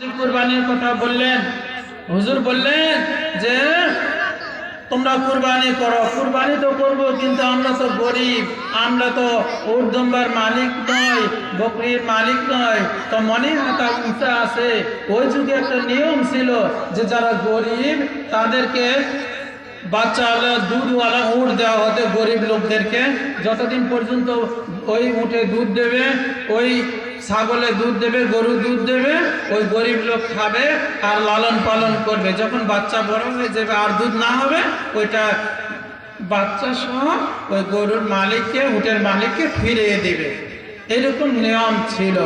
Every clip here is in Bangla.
কুরবানির কথা বললেন। হুজুর বললেন যে, তোমরা কুরবানি করো। কুরবানি তো করব, কিন্তু আমরা তো গরিব। আমরা তো উর্দম্বার মালিক নয় বকরির মালিক নয় তো মনে হাতা উঁচা আছে। ওই যুগে একটা নিয়ম ছিল যে, যারা গরিব, তাদেরকে বাচ্চাওয়ালা, দুধওয়ালা উঁট দেওয়া হতো গরিব লোকদেরকে। যতদিন পর্যন্ত ওই উঠে দুধ দেবে, ওই ছাগলে দুধ দেবে, গরু দুধ দেবে, ওই গরিব লোক খাবে আর লালন পালন করবে। যখন বাচ্চা বড় হয়ে যাবে আর দুধ না হবে, ওইটা বাচ্চা সহ ওই গরুর মালিককে উটের মালিককে ফিরিয়ে দিবে। এরকম নিয়ম ছিল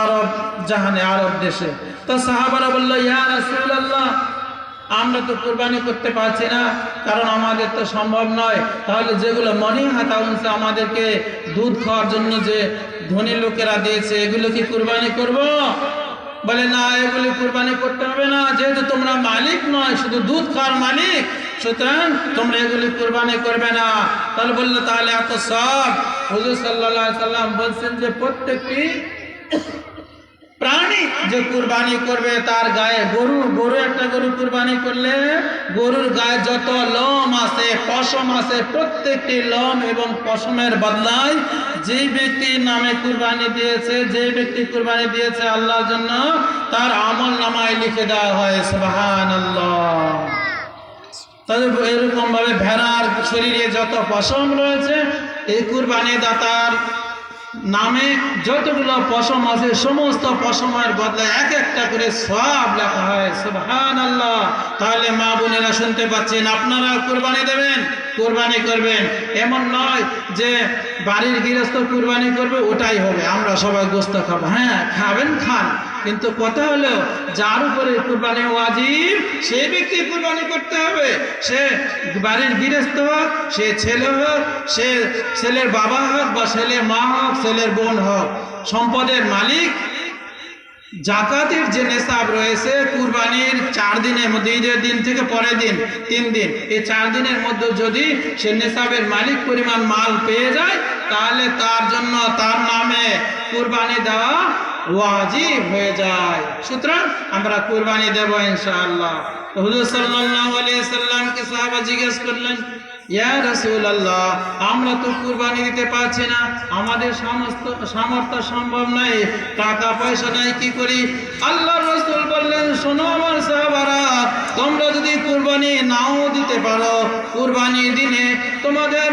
আরব জাহানে, আরব দেশে। তো সাহাবারা বলল, ইয়া রাসূলুল্লাহ আমরা তো কোরবানি করতে পারছি না, কারণ আমাদের তো সম্ভব নয়। তাহলে যেগুলো মনি হাতা উনসে আমাদেরকে দুধ খাওয়ার জন্য যে ধনী লোকেরা দিয়েছে, এগুলো কি কোরবানি করব? বলে, না, এগুলি কোরবানি করতে হবে না। যেহেতু তোমরা মালিক নয়, শুধু দুধ খাওয়ার মালিক, সুতরাং তোমরা এগুলি কোরবানি করবে না। তাহলে বলল, তাহলে এত সব? হুজুর সাল্লাহ সাল্লাম বলছেন যে, প্রত্যেকটি যে কুরবানি করবে তার গায়ে গরু গরু একটা গরু কুরবানি করলে গরুর গায়ে যত লোম আছে, পশম আছে, প্রত্যেকটি লোম এবং পশমের বদলায় যে ব্যক্তি নামে কুরবানি দিয়েছে, যে ব্যক্তি কুরবানি দিয়েছে আল্লাহর জন্য, তার আমল নামায় লিখে দেওয়া হয় সুবহান তাদের এরকম ভাবে ভেড়ার শরীরে যত পশম রয়েছে, এই কুরবানি দাতার নামে যতগুলো পশম আছে, সমস্ত পশমের বদলে এক একটা করে সব লেখা হয়। সুবহান আল্লাহ তাহলে মা বোনেরা শুনতে পাচ্ছেন, আপনারা কোরবানি দেবেন। কুরবানি করবেন। এমন নয় যে বাড়ির গৃহস্থ কোরবানি করবে, ওটাই হবে। আমরা সবাই গোস্ত খাব। হ্যাঁ খাবেন, খান। কিন্তু কথা হলো, যার উপরে কুরবানি ওয়াজিব সেই ব্যক্তি কোরবানি করতে হবে। সে বাড়ির গৃহস্থ হোক, সে ছেলে হোক, সে ছেলের বাবা হোক বা ছেলের মা হোক, ছেলের বোন হোক, সম্পদের মালিক জাকাতের যে নেশাব রয়েছে, কুরবানির চার দিনের মধ্যে, ঈদের দিন থেকে পরের দিন, তিন দিন, এই চার দিনের মধ্যে যদি সে নেশাবের মালিক পরিমাণ মাল পেয়ে যায়, তাহলে তার জন্য তার নামে কুরবানি দেওয়া ওয়াজিব হয়ে যায়। সুতরাং আমরা কুরবানি দেব ইনশাআল্লাহ। হুজুর সাল্লাল্লাহু আলাইহি সাল্লামকে সাহাবা জিজ্ঞেস করলেন ইয়া আমরা তো কুরবানি দিতে পারছি না। আমাদের সমস্ত সামর্থ্য সম্ভব নাই টাকা পয়সা নাই, কি করি? আল্লাহ রাসূল বললেন, শোনো আমার সাহাবারা, তোমরা যদি কুরবানি নাও দিতে পারো কুরবানির দিনে তোমাদের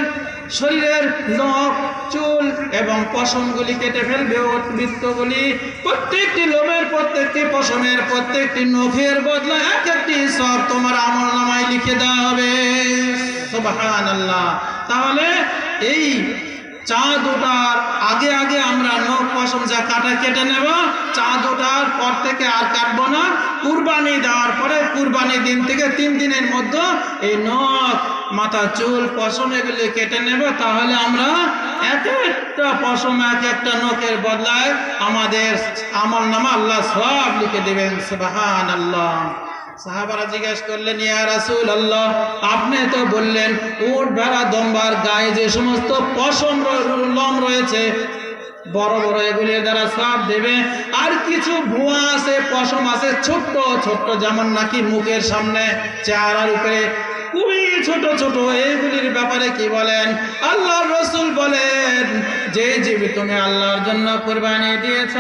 শরীরের নখ, চুল এবং পশমগুলি কেটে ফেলবে বৃত্তগুলি প্রত্যেকটি লোমের, প্রত্যেকটি পশমের, প্রত্যেকটি নখের বদলা এক একটি সব তোমার আমল নামায় লিখে দেওয়া হবে। সুবহান আল্লাহ তাহলে এই চাঁদ ওঠার আগে আগে আমরা নখ পশম যা কাটা কেটে নেব, চাঁদ ওঠার পর থেকে আর কাটবো না। কুরবানি দেওয়ার পরে কুরবানি দিন থেকে তিন দিনের মধ্যে এই নখ, মাথা, চুল, পশম এগুলি কেটে নেব। তাহলে আমরা এক একটা পশম, এক একটা নখের বদলায় আমাদের আমল নামা আল্লাহ সব লিখে দেবেন সুবাহান আল্লাহ সাহাবারা জিজ্ঞেস করলেন, ইয়া রাসূল আল্লাহ আপনি তো বললেন, উট ভেড়া, দম্বার গায়ে যে সমস্ত পশম লোম রয়েছে, বড় বড় এগুলির দ্বারা সব দেবে, আর কিছু ভুয়া আছে, পশম আছে, ছোট্ট ছোট্ট, যেমন নাকি মুখের সামনে, চেহারার উপরে, খুবই ছোট ছোট এইগুলির ব্যাপারে কি বলেন? আল্লাহ রসুল বলেন যে জীবী তুমি আল্লাহর জন্য কোরবানি দিয়েছ,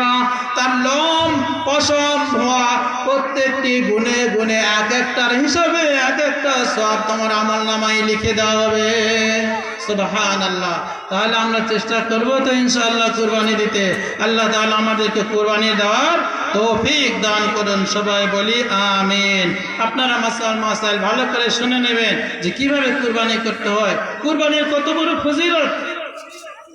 তার লোম পশম ভুয়া প্রত্যেকটি গুণে গুণে এক একটার হিসাবে এক একটা সব তোমার আমল নামাই লিখে দেওয়া হবে। আল্লাহ তাহলে আমরা চেষ্টা করব তো ইনশাআল্লাহ কুরবানি দিতে। আল্লাহ তাহলে আমাদেরকে কুরবানি দেওয়ার তৌফিক দান করুন, সবাই বলি আমিন। আপনারা মাসাল মাসাইল ভালো করে শুনে নেবেন যে কীভাবে কুরবানি করতে হয়। কুরবানির কত বড় ফজিলত।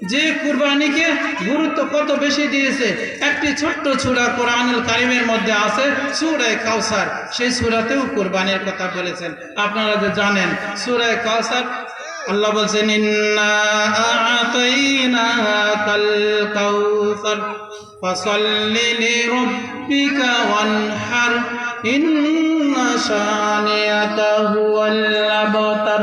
যে কুরবানিকে গুরুত্ব কত বেশি দিয়েছে, একটি ছোট্ট সূরা কোরআনুল কারিমের মধ্যে আছে সুরায় কাউসার সেই সূরাতেও কুরবানির কথা বলেছেন। আপনারা যে জানেন সূরায়ে কাউসার আল্লাহ বলছেন, ইন্না শানিয়াকা হুয়াল আবতার।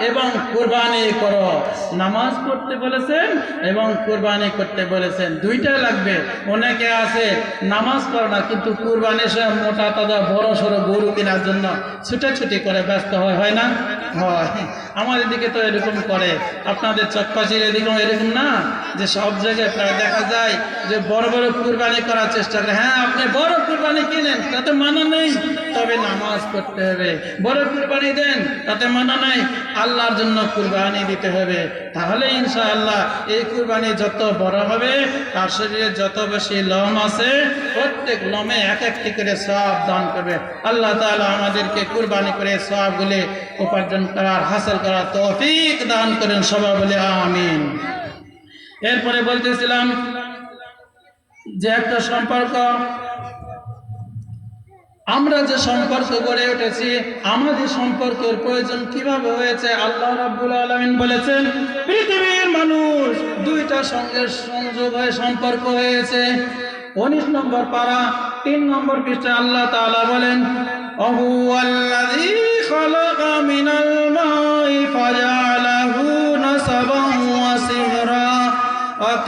এবং কোরবানি করো। নামাজ পড়তে বলেছেন এবং কোরবানি করতে বলেছেন। দুইটা লাগবে। অনেকে আছে, নামাজ পড়ে না, কিন্তু কুরবানি সে মোটা তাজা বড় সড়ো গরু কেনার জন্য ছুটাছুটি করে ব্যস্ত হয় হয় না? হয়। আমার এদিকে তো এরকম করে। আপনাদের চকপাশির এদিকেও এরকম না? যে সব জায়গায় প্রায় দেখা যায় যে বড় বড় কুরবানি করার চেষ্টা করে। হ্যাঁ আপনি বড় কুরবানি কিনেন, তাতে মানা নেই, তবে নামাজ পড়তে হবে। বড় কুরবানি দেন, তাতে মানা নাই, আল্লাহর জন্য কুরবানি দিতে হবে। তাহলে ইনশাআল্লাহ এই কুরবানি যত বড় হবে, তার শরীরে যত বেশি লম আছে, প্রত্যেক লমে এক একটি করে সব দান করবে। আল্লাহ তাআলা আমাদেরকে কুরবানি করে সবগুলি উপার্জন করার, হাসিল করার তৌফিক দান করেন সবাই বলে আমিন। এরপরে বলতেছিলাম যে একটা সম্পর্ক, আমরা যে সম্পর্ক গড়ে উঠেছি, আমাদের সম্পর্কের প্রয়োজন কীভাবে হয়েছে, আল্লাহ রাব্বুল আলামিন বলেছেন, পৃথিবীর মানুষ দুইটা সঙ্গে সংযোগ হয়ে সম্পর্ক হয়েছে। উনিশ নম্বর পারা, তিন নম্বর পৃষ্ঠে আল্লাহ তাআলা বলেন অহু আল্লাযী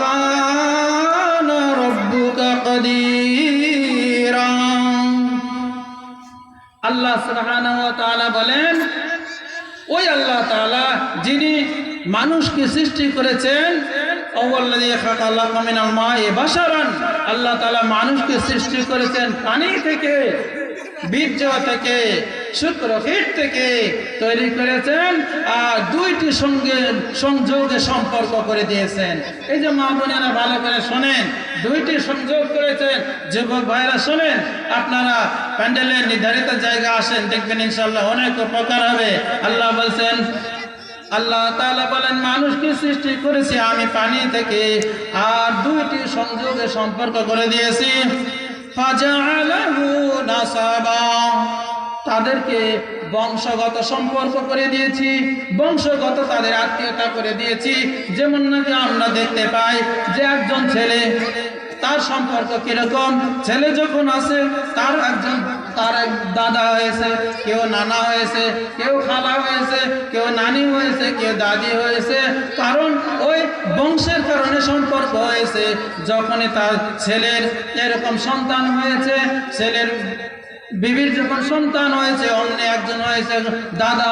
কানা রাব্বুকা কাদীরা আল্লাহ সুবহানাহু ওয়া তাআলা বলেন, ওই আল্লাহ তাআলা যিনি মানুষকে সৃষ্টি করেছেন আল্লাহ তাআলা মানুষকে সৃষ্টি করেছেন পানি থেকে। বীর্য থেকে শুক্রকীট থেকে তৈরি করেছেন আর দুইটি সঙ্গে সংযোগে সম্পর্ক করে দিয়েছেন। এই যে মা বোনেরা ভালো করে শোনেন, দুইটি সংযোগ করেছেন। যুবক ভাইরা শোনেন, আপনারা প্যান্ডেলের নির্ধারিত জায়গা আসেন, দেখবেন ইনশাল্লাহ অনেক উপকার হবে। আল্লাহ বলছেন, আল্লাহ তাআলা বলেন মানুষকে সৃষ্টি করেছি? আমি পানি থেকে আর দুইটি সংযোগে সম্পর্ক করে দিয়েছি। তাদেরকে বংশগত সম্পর্ক করে দিয়েছি, বংশগত তাদের আত্মীয়তা করে দিয়েছি। যেমন নাকি আমরা দেখতে পাই যে একজন ছেলে, তার সম্পর্ক কীরকম? ছেলে যখন আছে, তার একজন তার দাদা হয়েছে, কেউ নানা হয়েছে, কেউ খালা হয়েছে, কেউ নানি হয়েছে, কেউ দাদি হয়েছে। কারণ ওই বংশের কারণে সম্পর্ক হয়েছে। যখনই তার ছেলের এরকম সন্তান হয়েছে, ছেলের বিবির যখন সন্তান হয়েছে, অন্য একজন হয়েছে দাদা,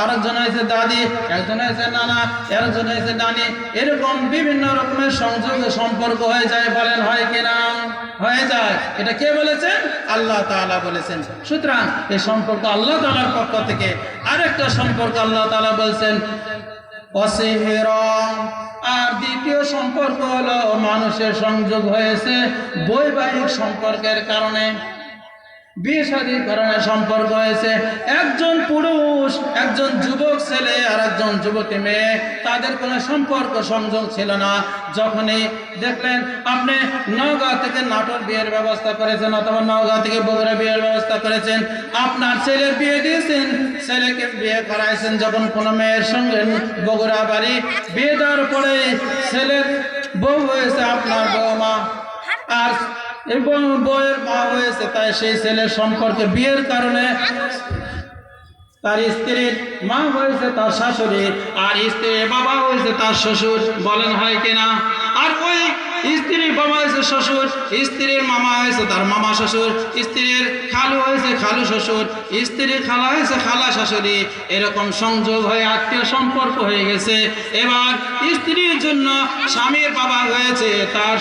আরেকজন হয়েছে দাদি, একজন হয়েছে নানা একজন হয়েছে নানি, এরকম বিভিন্ন রকমের সংযোগে সম্পর্ক হয়ে যায়, বলেন হয় কিনা হয়ে যায়। এটা কে বলেছেন? আল্লাহ তাআলা বলেছেন। সুতরাং এই সম্পর্ক আল্লাহ তালার পক্ষ থেকে। আরেকটা সম্পর্ক আল্লাহ তাআলা বলছেন আর দ্বিতীয় সম্পর্ক হলো মানুষের সংযোগ হয়েছে বৈবাহিক সম্পর্কের কারণে। বিয়ে কারণে সম্পর্ক হয়েছে। একজন পুরুষ, একজন যুবক ছেলে আর একজন যুবতী মেয়ে, তাদের কোনো সম্পর্ক, সংযোগ ছিল না। যখনই দেখলেন, আপনি নওগাঁ থেকে নাটোর বিয়ের ব্যবস্থা করেছেন অথবা নওগাঁ থেকে বগুড়া বিয়ের ব্যবস্থা করেছেন, আপনার ছেলের বিয়ে দিয়েছেন, ছেলেকে বিয়ে করাইছেন যখন কোনো মেয়ের সঙ্গে বগুড়া বাড়ি। বিয়ে দেওয়ার পরে ছেলের বউ হয়েছে আপনার বৌমা আর এবং বইয়ের মা হয়েছে, তাই সেই ছেলের সম্পর্কে বিয়ের কারণে তার স্ত্রীর মা হয়েছে তার শাশুড়ি, আর স্ত্রীর বাবা হয়েছে তার শ্বশুর। বলেন হয় কিনা? আর ওই স্ত্রীর বাবা হয়েছে শ্বশুর, স্ত্রীর মামা হয়েছে তার মামা শ্বশুর, স্ত্রীর খালু হয়েছে খালু শ্বশুর, স্ত্রীর খালা হয়েছে খালা শাশুড়ি। এরকম সংযোগ হয়ে, আত্মীয় সম্পর্ক হয়ে গেছে। এবার স্ত্রীর জন্য স্বামীর বাবা হয়েছে তার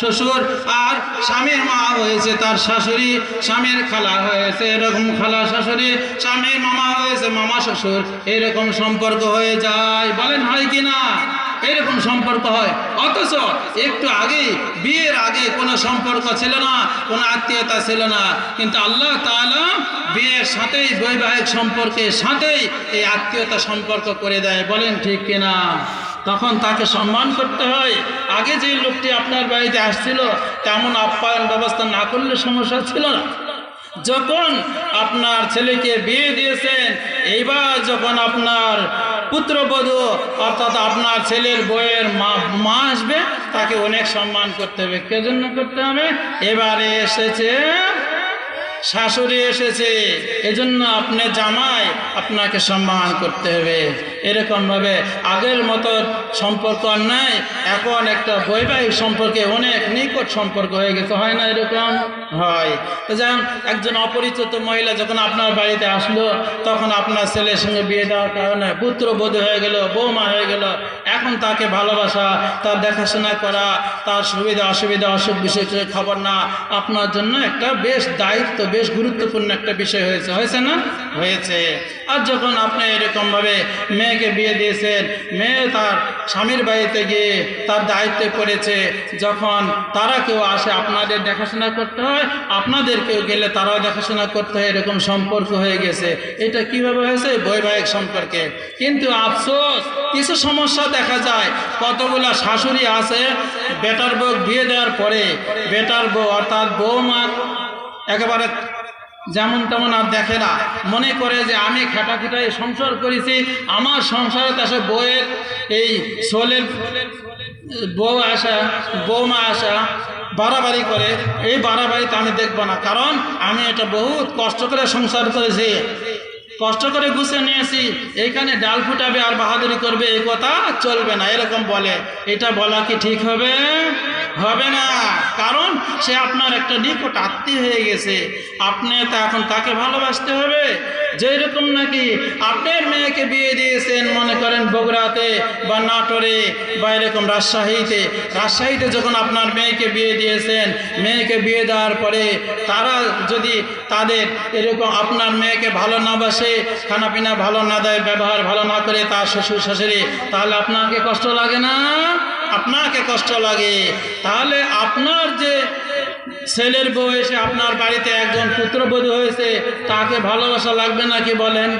শ্বশুর আর স্বামীর মা হয়েছে তার শাশুড়ি, স্বামীর খালা হয়েছে এরকম খালা শাশুড়ি, স্বামীর মামা হয়েছে মামা শ্বশুর। এরকম সম্পর্ক হয়ে যায়। বলেন হয় কি না? এরকম সম্পর্ক হয়। অথচ একটু আগে বিয়ের আগে কোনো সম্পর্ক ছিল না, কোনো আত্মীয়তা ছিল না। কিন্তু আল্লাহ তাআলা বিয়ের সাথেই বৈবাহিক সম্পর্কের সাথেই এই আত্মীয়তা সম্পর্ক করে দেয়। বলেন ঠিক কিনা? তখন তাকে সম্মান করতে হয়। আগে যে লোকটি আপনার বাড়িতে আসছিল, তেমন আপ্যায়ন ব্যবস্থা না করলে সমস্যা ছিল না। যখন আপনার ছেলেকে বিয়ে দিয়েছেন, এইবার যখন আপনার পুত্রবধূ, অর্থাৎ আপনার ছেলের বইয়ের মা মা আসবে, তাকে অনেক সম্মান করতে হবে। কে জন্য করতে হবে? এবারে এসেছে শাশুড়ি এসেছে। এজন্য আপনি জামাই আপনাকে সম্মান করতে হবে। এরকমভাবে আগের মতো সম্পর্ক আর নাই। এখন একটা বৈবাহিক সম্পর্কে অনেক নিকট সম্পর্ক হয়ে গেছে। হয় না এরকম? হয়। তো যেমন একজন অপরিচিত মহিলা যখন আপনার বাড়িতে আসলো, তখন আপনার ছেলের সঙ্গে বিয়ে দেওয়ার কারণে পুত্র বধূ হয়ে গেল, বৌমা হয়ে গেল। এখন তাকে ভালোবাসা, তার দেখাশোনা করা, তার সুবিধা, অসুবিধা, অসুখ বিষয় খবর না, আপনার জন্য একটা বেশ দায়িত্ব, বেশ গুরুত্বপূর্ণ একটা বিষয় হয়েছে। হয়েছে না? হয়েছে। আর যখন আপনি এরকমভাবে মেয়েকে বিয়ে দিয়েছেন, মেয়ে তার স্বামীর বাড়িতে গিয়ে তার দায়িত্বে পড়েছে। যখন তারা কেউ আসে, আপনাদের দেখাশোনা করতে হয়, আপনাদের কেউ গেলে তারাও দেখাশোনা করতে হয়, এরকম সম্পর্ক হয়ে গেছে। এটা কীভাবে হয়েছে? বৈবাহিক সম্পর্কে। কিন্তু আফসোস, কিছু সমস্যা দেখা যায়। কতগুলা শাশুড়ি আছে, বেটার বউ বিয়ে দেওয়ার পরে, বেটার বউ অর্থাৎ বৌমা একেবারে যেমন তেমন আর দেখে না। মনে করে যে আমি খেটা খেটাই সংসার করেছি, আমার সংসারে তাসে বউয়ের এই সোলের বউ আসা বৌমা আসা, বাড়াবাড়ি করে, এই বাড়াবাড়িতে আমি দেখব না। কারণ আমি এটা বহুত কষ্ট করে সংসার করেছি। কষ্ট করে গুছিয়ে নিয়েছি, এইখানে ডাল ফুটাবে আর বাহাদুরি করবে, এই কথা চলবে না, এরকম বলে। এটা বলা কি ঠিক হবে? হবে না। কারণ সে আপনার একটা নিকট আত্মীয় হয়ে গেছে। আপনি তা এখন তাকে ভালোবাসতে হবে। যেই রকম নাকি আপনার মেয়েকে বিয়ে দিয়েছেন, মনে করেন বগুড়াতে বা নাটোরে বা এরকম রাজশাহীতে। রাজশাহীতে যখন আপনার মেয়েকে বিয়ে দিয়েছেন, মেয়েকে বিয়ে দেওয়ার পরে তারা যদি তাদের এরকম আপনার মেয়েকে ভালো না বাসে, খানাপিনা ভালো না দেয়, ব্যবহার ভালো না করে তার শ্বশুর শাশুড়ি, তাহলে আপনাকে কষ্ট লাগে না? আপনাকে কষ্ট লাগে, তাহলে আপনার যে ছেলের বউ এসে আপনার বাড়িতে একজন পুত্রবধূ হয়েছে, তাকে ভালোবাসা লাগবে নাকি বলেন?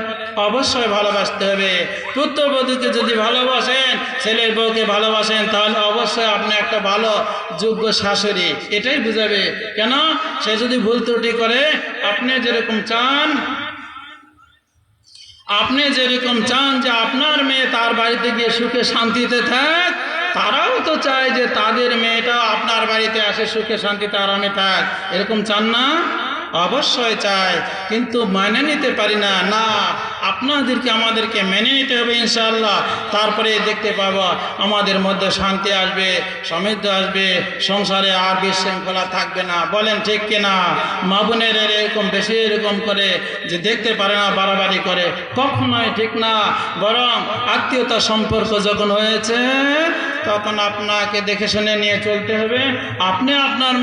অবশ্যই ভালোবাসতে হবে। পুত্রবধূকে যদি ভালোবাসেন, ছেলের বউকে ভালোবাসেন, তাহলে অবশ্যই আপনি একটা ভালো, যোগ্য শাশুড়ি। এটাই বুঝাবে। কেন? সে যদি ভুল ত্রুটি করে, আপনি যেরকম চান, আপনি যেরকম চান যে আপনার মেয়ে তার বাড়িতে গিয়ে সুখে শান্তিতে থাক তারাও তো চায় যে তাদের মেয়েটা আপনার বাড়িতে আসে সুখে শান্তিতে আরামে থাক। এরকম চান না? অবশ্যই চায়। কিন্তু মানে নিতে পারি না। না আপনাদেরকে, আমাদেরকে মেনে নিতে হবে ইনশাআল্লাহ। তারপরে দেখতে পাবো, আমাদের মধ্যে শান্তি আসবে, সমৃদ্ধ আসবে, সংসারে আর বিশৃঙ্খলা থাকবে না। বলেন ঠিক কিনা? মা বোনের এরকম, বেশি এরকম করে যে দেখতে পারে না, বাড়াবাড়ি করে। কখনোই ঠিক না। বরং আত্মীয়তা সম্পর্ক যখন হয়েছে, তখন আপনাকে দেখে শুনে নিয়ে চলতে হবে। আপনি আপনার